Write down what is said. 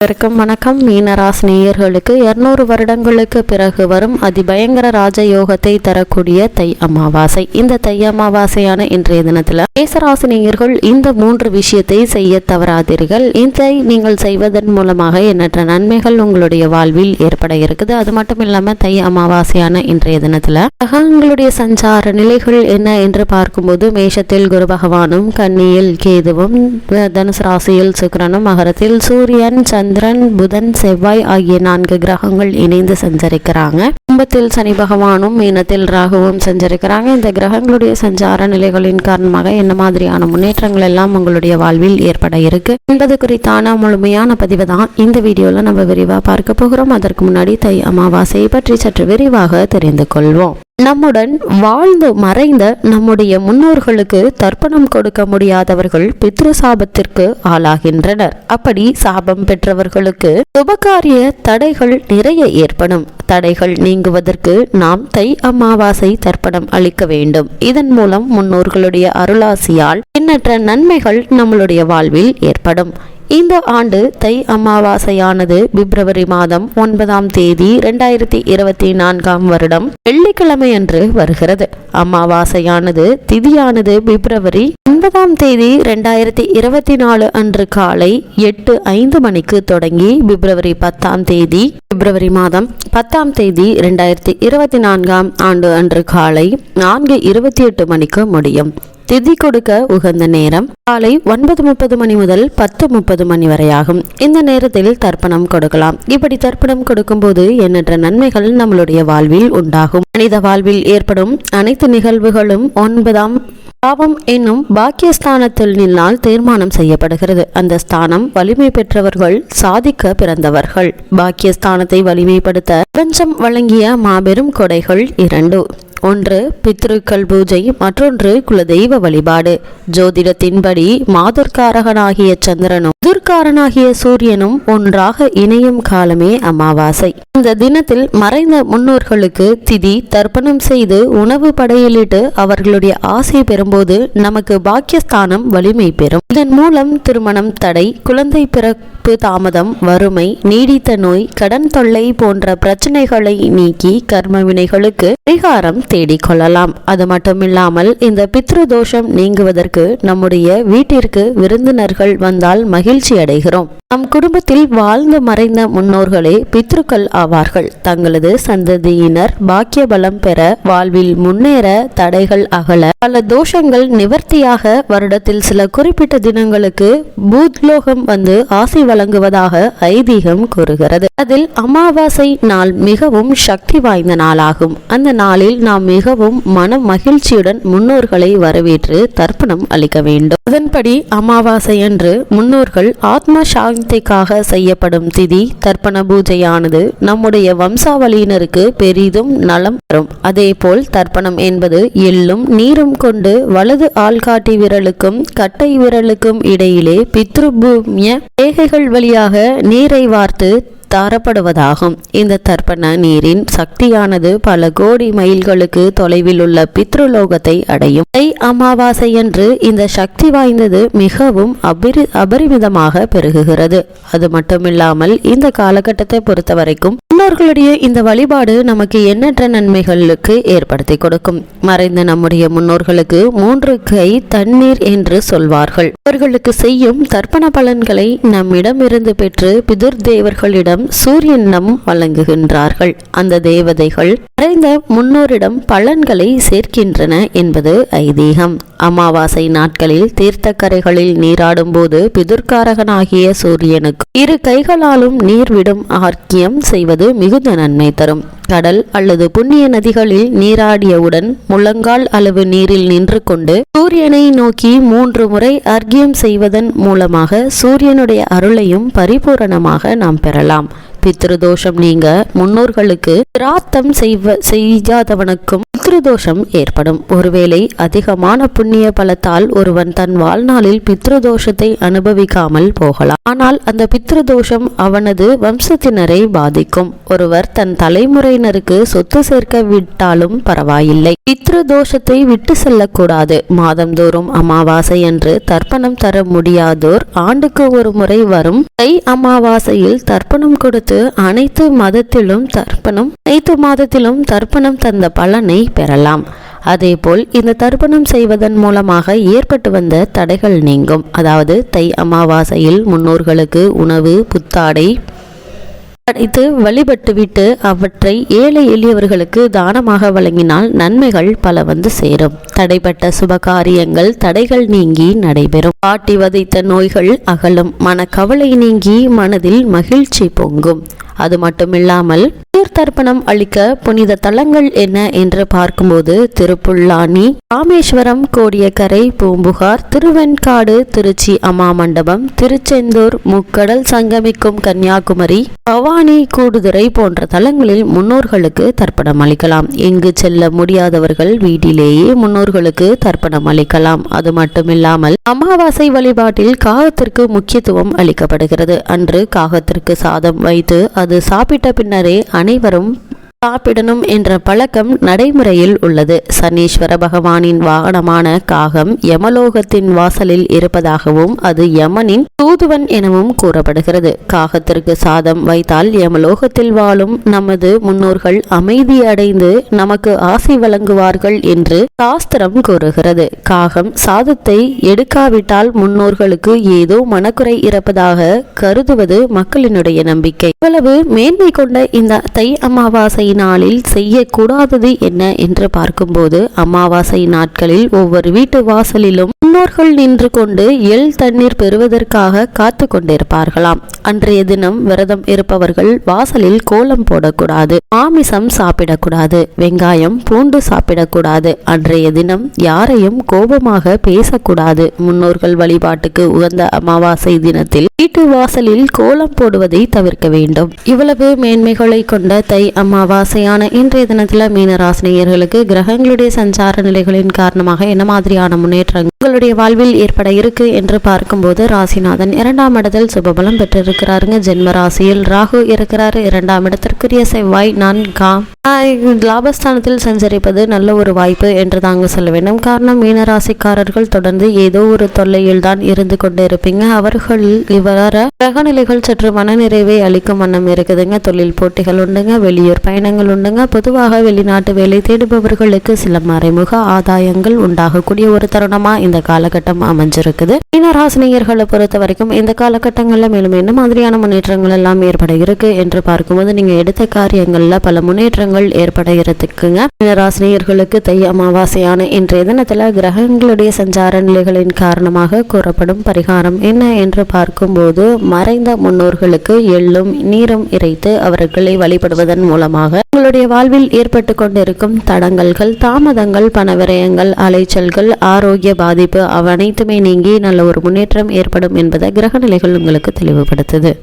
அனைவருக்கும் வணக்கம். மீனராசினியர்களுக்கு இருநூறு வருடங்களுக்கு பிறகு வரும் அதிபயங்கர ராஜயோகத்தை தரக்கூடிய தை அமாவாசை. இந்த தை அமாவாசையான இன்றைய தினத்துல மேசராசினியர்கள் இந்த மூன்று விஷயத்தை செய்ய தவறாதீர்கள். இதை நீங்கள் செய்வதன் மூலமாக எண்ணற்ற நன்மைகள் உங்களுடைய வாழ்வில் ஏற்பட இருக்குது. அது மட்டும் இல்லாம தை அமாவாசையான இன்றைய தினத்துல கிரகங்களுடைய சஞ்சார நிலைகள் என்ன என்று பார்க்கும்போது மேஷத்தில் குரு பகவானும் கன்னியில் கேதுவும் தனுசு ராசியில் சுக்கிரனும் மகரத்தில் சூரியன் சந்திரன் சந்திரன் புதன் செவ்வாய் ஆகிய நான்கு கிரகங்கள் இணைந்து சஞ்சரிக்கிறாங்க. கும்பத்தில் சனி பகவானும் மீனத்தில் ராகுவும் சஞ்சரிக்கிறாங்க. இந்த கிரகங்களுடைய சஞ்சார நிலைகளின் காரணமாக என்ன மாதிரியான முன்னேற்றங்கள் எல்லாம் உங்களுடைய வாழ்வில் ஏற்பட இருக்கு என்பது குறித்தான முழுமையான பதிவு தான் இந்த வீடியோல நம்ம விரிவா பார்க்க போகிறோம். அதற்கு முன்னாடி தை அமாவாசையை பற்றி சற்று விரிவாக தெரிந்து கொள்வோம். நம்முடன் வாழ்ந்து மறைந்த நம்முடைய முன்னோர்களுக்கு தர்ப்பணம் கொடுக்க முடியாதவர்கள் பித்ரு சாபத்திற்கு ஆளாகின்றனர். அப்படி சாபம் பெற்றவர்களுக்கு சுபகாரிய தடைகள் நிறைய ஏற்படும். தடைகள் நீங்குவதற்கு நாம் தை அமாவாசை தர்ப்பணம் அளிக்க வேண்டும். இதன் மூலம் முன்னோர்களுடைய அருளாசியால் எண்ணற்ற நன்மைகள் நம்மளுடைய வாழ்வில் ஏற்படும். இந்த ஆண்டு தை அமாவாசையானது பிப்ரவரி மாதம் ஒன்பதாம் தேதி இரண்டாயிரத்தி இருபத்தி நான்காம் வருடம் வெள்ளிக்கிழமை அன்று வருகிறது. அமாவாசையானது திதியானது பிப்ரவரி ஒன்பதாம் தேதி இரண்டாயிரத்தி இருபத்தி நாலு அன்று காலை எட்டு ஐந்து மணிக்கு தொடங்கி பிப்ரவரி பத்தாம் தேதி பிப்ரவரி மாதம் பத்தாம் தேதி இரண்டாயிரத்தி இருபத்தி நான்காம் ஆண்டு அன்று காலை நான்கு இருபத்தி எட்டு மணிக்கு முடியும். திதி கொடுக்க உகந்த நேரம் காலை ஒன்பது முப்பது மணி முதல் பத்து முப்பது மணி வரையாகும். இந்த நேரத்தில் தர்ப்பணம் கொடுக்கலாம். இப்படி தர்ப்பணம் கொடுக்கும்போது எண்ணற்ற நன்மைகள் நம்மளுடைய வாழ்வில் உண்டாகும். மனித வாழ்வில் ஏற்படும் அனைத்து நிகழ்வுகளும் ஒன்பதாம் பாவம் என்னும் பாக்கியஸ்தானத்தில் நின்னால் தீர்மானம் செய்யப்படுகிறது. அந்த ஸ்தானம் வலிமை பெற்றவர்கள் சாதிக்க பிறந்தவர்கள். பாக்கியஸ்தானத்தை வலிமைப்படுத்த பிரபஞ்சம் வழங்கிய மாபெரும் கொடைகள் இரண்டு. ஒன்று பித்ருக்கள் பூஜை மற்றொன்று குலதெய்வ வழிபாடு. ஜோதிடத்தின்படி மாதுர்காரகனாகிய சந்திரனும் துர்காரனாகிய சூரியனும் ஒன்றாக இணையும் காலமே அமாவாசை. இந்த தினத்தில் மறைந்த முன்னோர்களுக்கு திதி தர்ப்பணம் செய்து உணவு படையலிட்டு அவர்களுடைய ஆசை பெறும்போது நமக்கு பாக்கியஸ்தானம் வலிமை பெறும். இதன் மூலம் திருமணம் தடை குழந்தை பிறப்பு தாமதம் வறுமை நீடித்த நோய் கடன் தொல்லை போன்ற பிரச்சனைகளை நீக்கி கர்ம வினைகளுக்கு பரிகாரம் தேடிக்கொள்ளலாம். அது மட்டுமில்லாமல் இந்த பித்ரு தோஷம் நீங்குவதற்கு நம்முடைய வீட்டிற்கு விருந்தினர்கள் வந்தால் மகிழ்ச்சி அடைகிறோம். நம் குடும்பத்தில் வாழ்ந்து மறைந்த முன்னோர்களே பித்ருக்கள் ஆவார்கள். தங்களது சந்ததியினர் பாக்கிய பலம் பெற வாழ்வில் முன்னேற தடைகள் அகல. பல தோஷங்கள் நிவர்த்தியாக வருடத்தில் சில குறிப்பிட்ட தினங்களுக்கு பூத்லோகம் வந்து ஆசை வழங்குவதாக ஐதீகம் கூறுகிறது. அதில் அமாவாசை நாள் மிகவும் சக்தி வாய்ந்த நாளாகும். அந்த நாளில் நாம் மிகவும் மன மகிழ்ச்சியுடன் முன்னோர்களை வரவேற்று தர்ப்பணம் அளிக்க வேண்டும். அதன்படி அமாவாசை அன்று முன்னோர்கள் ஆத்ம சாந்திக்காக செய்யப்படும் திதி தர்ப்பண பூஜையானது நம்முடைய வம்சாவளியினருக்கு பெரிதும் நலம் தரும். அதேபோல் தர்ப்பணம் என்பது எள்ளும் நீரும் கொண்டு வலது ஆள்காட்டி விரலுக்கும் கட்டை விரலுக்கும் இடையிலே பித்ருபூமிய ரேகைகள் வழியாக நீரை வார்த்து தாரப்படுவதாகும். இந்த தர்ப்பண நீரின் சக்தியானது பல கோடி மைல்களுக்கு தொலைவில் உள்ள பித்ருலோகத்தை அடையும். தை அமாவாசையன்று இந்த சக்தி வாய்ந்தது மிகவும் அபரி அபரிமிதமாக பெருகுகிறது. அது மட்டுமில்லாமல் இந்த காலகட்டத்தை பொறுத்தவரைக்கும் முன்னோர்களுடைய இந்த வழிபாடு நமக்கு எண்ணற்ற நன்மைகளுக்கு ஏற்படுத்தி கொடுக்கும். மறைந்த நம்முடைய முன்னோர்களுக்கு மூன்று கை தண்ணீர் என்று சொல்வார்கள். அவர்களுக்கு செய்யும் தர்ப்பண பலன்களை நம்மிடமிருந்து பெற்று பிதுர் தேவர்களிடம் சூரியனிடம் வழங்குகின்றார்கள். அந்த தேவதைகள் மறைந்த முன்னோரிடம் பலன்களை சேர்க்கின்றன என்பது ஐதீகம். அமாவாசை நாட்களில் தீர்த்தக்கரைகளில் நீராடும்போது பிதுர்காரகனாகிய சூரியனுக்கு இரு கைகளாலும் நீர் விடும் ஆர்க்கியம் செய்வது மிகுந்த நன்மை தரும். கடல் அல்லது புண்ணிய நதிகளில் நீராடியவுடன் முழங்கால் அளவு நீரில் நின்று கொண்டு சூரியனை நோக்கி மூன்று முறை அர்க்கியம் செய்வதன் மூலமாக சூரியனுடைய அருளையும் பரிபூரணமாக நாம் பெறலாம். பித்ருதோஷம் நீங்க முன்னோர்களுக்கு பிராத்தம் செய்வ செய்யாதவனுக்கும் பித்ருதோஷம் ஏற்படும். ஒருவேளை அதிகமான புண்ணிய பலத்தால் ஒருவன் தன் வாழ்நாளில் பித்ருதோஷத்தை அனுபவிக்காமல் போகலாம். ஆனால் அந்த பித்ருதோஷம் அவனது வம்சத்தினரை பாதிக்கும். ஒருவர் தன் தலைமுறையினருக்கு சொத்து சேர்க்க விட்டாலும் பரவாயில்லை. பித்ருதோஷத்தை விட்டு செல்லக்கூடாது. மாதந்தோறும் அமாவாசை என்று தர்ப்பணம் தர முடியாதோர் ஆண்டுக்கு ஒரு முறை வரும். தை அமாவாசையில் தர்ப்பணம் கொடுத்து அனைத்து மதத்திலும் தர்ப்பணம் அனைத்து மாதத்திலும் தர்ப்பணம் தந்த பலனை பெறலாம். அதேபோல் இந்த தர்ப்பணம் செய்வதன் மூலமாக ஏற்பட்டு வந்த தடைகள் நீங்கும். அதாவது தை அமாவாசையில் முன்னோர்களுக்கு உணவு புத்தாடை படைத்து வழிபட்டுவிட்டு அவற்றை ஏழை எளியவர்களுக்கு தானமாக வழங்கினால் நன்மைகள் பல வந்து சேரும். தடைப்பட்ட சுபகாரியங்கள் தடைகள் நீங்கி நடைபெறும். பாட்டி வதைத்த நோய்கள் அகலும். மனக்கவலை நீங்கி மனதில் மகிழ்ச்சி பொங்கும். அது மட்டுமில்லாமல் தீர்த்தர்ப்பணம் அளிக்க புனித தலங்கள் என்ன என்று பார்க்கும்போது திருப்புல்லானி ராமேஸ்வரம் கோடியக்கரை பூம்புகார் திருவெண்காடு திருச்சி அம்மா மண்டபம் திருச்செந்தூர் முக்கடல் சங்கமிக்கும் கன்னியாகுமரி பவானி கூடுதுறை போன்ற தலங்களில் முன்னோர்களுக்கு தர்ப்பணம் அளிக்கலாம். எங்கு செல்ல முடியாதவர்கள் வீட்டிலேயே முன்னோர்களுக்கு தர்ப்பணம் அளிக்கலாம். அது மட்டுமில்லாமல் அமாவாசை வழிபாட்டில் காகத்திற்கு முக்கியத்துவம் அளிக்கப்படுகிறது. அன்று காகத்திற்கு சாதம் வைத்து அது சாப்பிட்ட பின்னரே அனைவரும் சாப்பிடணும் என்ற பழக்கம் நடைமுறையில் உள்ளது. சனீஸ்வர பகவானின் வாகனமான காகம் யமலோகத்தின் வாசலில் இருப்பதாகவும் அது யமனின் தூதுவன் எனவும் கூறப்படுகிறது. காகத்திற்கு சாதம் வைத்தால் யமலோகத்தில் வாழும் நமது முன்னோர்கள் அமைதி அடைந்து நமக்கு ஆசை வழங்குவார்கள் என்று சாஸ்திரம் கூறுகிறது. காகம் சாதத்தை எடுக்காவிட்டால் முன்னோர்களுக்கு ஏதோ மனக்குறை இருப்பதாக கருதுவது மக்களினுடைய நம்பிக்கை. இவ்வளவு மேன்மை கொண்ட இந்த தை அமாவாசையின் நாளில் செய்யக்கூடாதது என்ன என்று பார்க்கும்போது அமாவாசை நாட்களில் ஒவ்வொரு வீட்டு வாசலிலும் முன்னோர்கள் நின்று கொண்டு எள் தண்ணீர் பெறுவதற்காக காத்து கொண்டிருப்பார்களாம். அன்றைய தினம் விரதம் இருப்பவர்கள் வாசலில் கோலம் போடக்கூடாது மாமிசம் சாப்பிடக்கூடாது வெங்காயம் பூண்டு சாப்பிடக்கூடாது. அன்றைய தினம் யாரையும் கோபமாக பேசக்கூடாது. முன்னோர்கள் வழிபாட்டுக்கு உகந்த அமாவாசை தினத்தில் வீட்டு வாசலில் கோலம் போடுவதை தவிர்க்க வேண்டும். இவ்வளவு மேன்மைகளை கொண்ட தை அமாவாசை அமாவாசையான இன்றைய தினத்தில் மீனராசினியர்களுக்கு கிரகங்களுடைய சஞ்சார நிலைகளின் காரணமாக என்ன மாதிரியான முன்னேற்றங்கள் உங்களுடைய வாழ்வில் ஏற்பட இருக்கு என்று பார்க்கும்போது ராசிநாதன் இரண்டாம் இடத்தில் சுபபலம் பெற்றிருக்கிறாருங்க. ஜென்ம ராசியில் ராகு இருக்கிறாரு. இரண்டாம் இடத்திற்குரிய செவ்வாய் நான்கா லாபஸ்தானத்தில் சஞ்சரிப்பது நல்ல ஒரு வாய்ப்பு என்று தாங்க சொல்ல வேண்டும். காரணம் மீனராசிக்காரர்கள் தொடர்ந்து ஏதோ ஒரு தொல்லையில் தான் இருந்து கொண்டு இருப்பீங்க. அவர்கள் இவர கிரகநிலைகள் சற்று மனநிறைவை அளிக்கும் வண்ணம் இருக்குதுங்க. தொழில் போட்டிகள் உண்டுங்க வெளியூர் பயணங்கள் உண்டுங்க. பொதுவாக வெளிநாட்டு வேலை தேடுபவர்களுக்கு சில மறைமுக ஆதாயங்கள் உண்டாகக்கூடிய ஒரு தருணமா இந்த காலகட்டம் அமைஞ்சிருக்குது. மீனராசினியர்களை பொறுத்த வரைக்கும் இந்த காலகட்டங்களில் மேலும் என்ன மாதிரியான முன்னேற்றங்கள் எல்லாம் ஏற்பட இருக்கு என்று பார்க்கும்போது நீங்க எடுத்த காரியங்கள்ல பல முன்னேற்றங்கள் ஏற்பட இருக்குங்க மீனராசினியர்களுக்கு தை அமாவாசையான இன்றைய தினத்துல கிரகங்களுடைய சஞ்சார நிலைகளின் காரணமாக கூறப்படும் பரிகாரம் என்ன என்று பார்க்கும்போது மறைந்த முன்னோர்களுக்கு எள்ளும் நீரும் இறைத்து அவர்களை வழிபடுவதன் மூலமாக உங்களுடைய வாழ்வில் ஏற்பட்டு கொண்டிருக்கும் தடங்கல்கள் தாமதங்கள் பணவிரயங்கள் அலைச்சல்கள் ஆரோக்கிய பாதிப்பு அனைத்துமே நீங்கி நல்ல ஒரு முன்னேற்றம் ஏற்படும் என்பதை கிரக நிலைகள் உங்களுக்கு தெளிவுபடுத்துது.